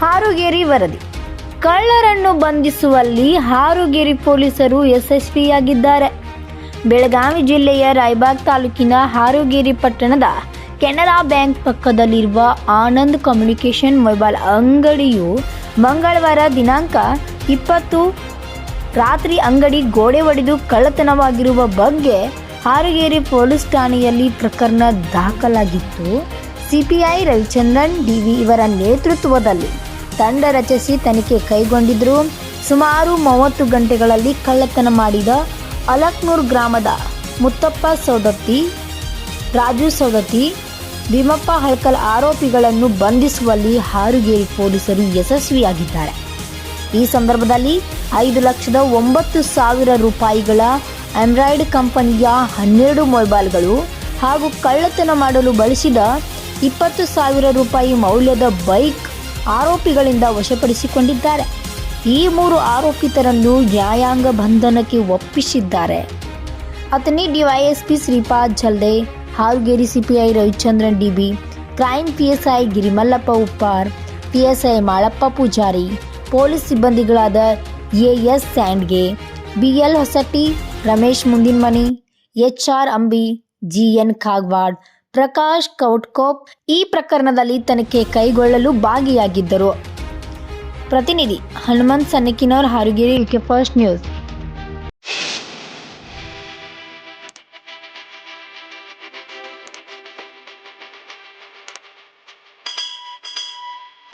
ಹಾರುಗೇರಿ ವರದಿ. ಕಳ್ಳರನ್ನು ಬಂಧಿಸುವಲ್ಲಿ ಹಾರುಗೇರಿ ಪೊಲೀಸರು ಯಶಸ್ವಿಯಾಗಿದ್ದಾರೆ. ಬೆಳಗಾವಿ ಜಿಲ್ಲೆಯ ರಾಯಬಾಗ್ ತಾಲೂಕಿನ ಹಾರುಗೇರಿ ಪಟ್ಟಣದ ಕೆನರಾ ಬ್ಯಾಂಕ್ ಪಕ್ಕದಲ್ಲಿರುವ ಆನಂದ್ ಕಮ್ಯುನಿಕೇಷನ್ ಮೊಬೈಲ್ ಅಂಗಡಿಯು ಮಂಗಳವಾರ ದಿನಾಂಕ ಇಪ್ಪತ್ತು ರಾತ್ರಿ ಅಂಗಡಿ ಗೋಡೆ ಒಡೆದು ಕಳ್ಳತನವಾಗಿರುವ ಬಗ್ಗೆ ಹಾರುಗೇರಿ ಪೊಲೀಸ್ ಠಾಣೆಯಲ್ಲಿ ಪ್ರಕರಣ ದಾಖಲಾಗಿತ್ತು. ಸಿಪಿಐ ರವಿಚಂದ್ರನ್, ಡಿವಿ ಇವರ ನೇತೃತ್ವದಲ್ಲಿ ತಂಡ ರಚಿಸಿ ತನಿಖೆ ಕೈಗೊಂಡಿದ್ದರು ಸುಮಾರು ಮೂವತ್ತು ಗಂಟೆಗಳಲ್ಲಿ ಕಳ್ಳತನ ಮಾಡಿದ ಅಲಕ್ನೂರ್ ಗ್ರಾಮದ ಮುತ್ತಪ್ಪ ಸೌದತ್ತಿ ರಾಜು ಸೌದತ್ತಿ ಭೀಮಪ್ಪ ಹಳ್ಕಲ್ ಆರೋಪಿಗಳನ್ನು ಬಂಧಿಸುವಲ್ಲಿ ಹಾರುಗೇರಿ ಪೊಲೀಸರು ಯಶಸ್ವಿಯಾಗಿದ್ದಾರೆ. ಈ ಸಂದರ್ಭದಲ್ಲಿ ಐದು ಲಕ್ಷದ ಒಂಬತ್ತು ಸಾವಿರ ರೂಪಾಯಿಗಳ ಆಂಡ್ರಾಯ್ಡ್ ಕಂಪನಿಯ ಹನ್ನೆರಡು ಮೊಬೈಲ್ಗಳು ಹಾಗೂ ಕಳ್ಳತನ ಮಾಡಲು ಬಳಸಿದ ಇಪ್ಪತ್ತು ಸಾವಿರ ರೂಪಾಯಿ ಮೌಲ್ಯದ ಬೈಕ್ ಆರೋಪಿಗಳಿಂದ ವಶಪಡಿಸಿಕೊಂಡಿದ್ದಾರೆ. ಈ ಮೂರು ಆರೋಪಿತರನ್ನು ನ್ಯಾಯಾಂಗ ಬಂಧನಕ್ಕೆ ಒಪ್ಪಿಸಿದ್ದಾರೆ. Athani DySP Shripad Jalde, Halgeri CPI Ravichandran DB crime PSI Girimallappa Uppar PSI Malappa Pujari, police ಸಿಬ್ಬಂದಿಗಳಾದ as ಸ್ಯಾಂಡ್ಗೆ BL Hosatti, Ramesh Mundinmani HR Ambi GN Kagwad Prakash Kautkop ಈ ಪ್ರಕರಣದಲ್ಲಿ ತನಿಖೆ ಕೈಗೊಳ್ಳಲು ಭಾಗಿಯಾಗಿದ್ದರು. ಪ್ರತಿನಿಧಿ Hanumanth Sannikinavar Harugeri UK first news.